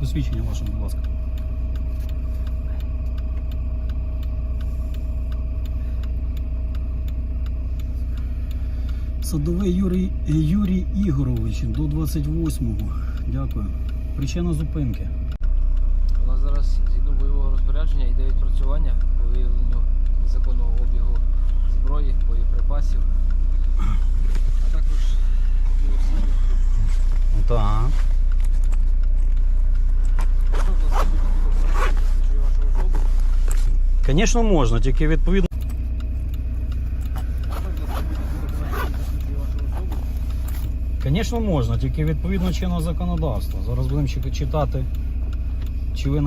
Посвідчення ваше, будь ласка. Садовий Юрій, Юрій Ігорович до 28-го. Дякую. Причина зупинки. У нас зараз згідно бойового розпорядження йде відпрацювання по виявленню незаконного обігу зброї, боєприпасів, а також. Так. Звісно, можна, тільки відповідно. Звісно, можна, тільки відповідно чинного законодавства. Зараз будемо читати, чи ви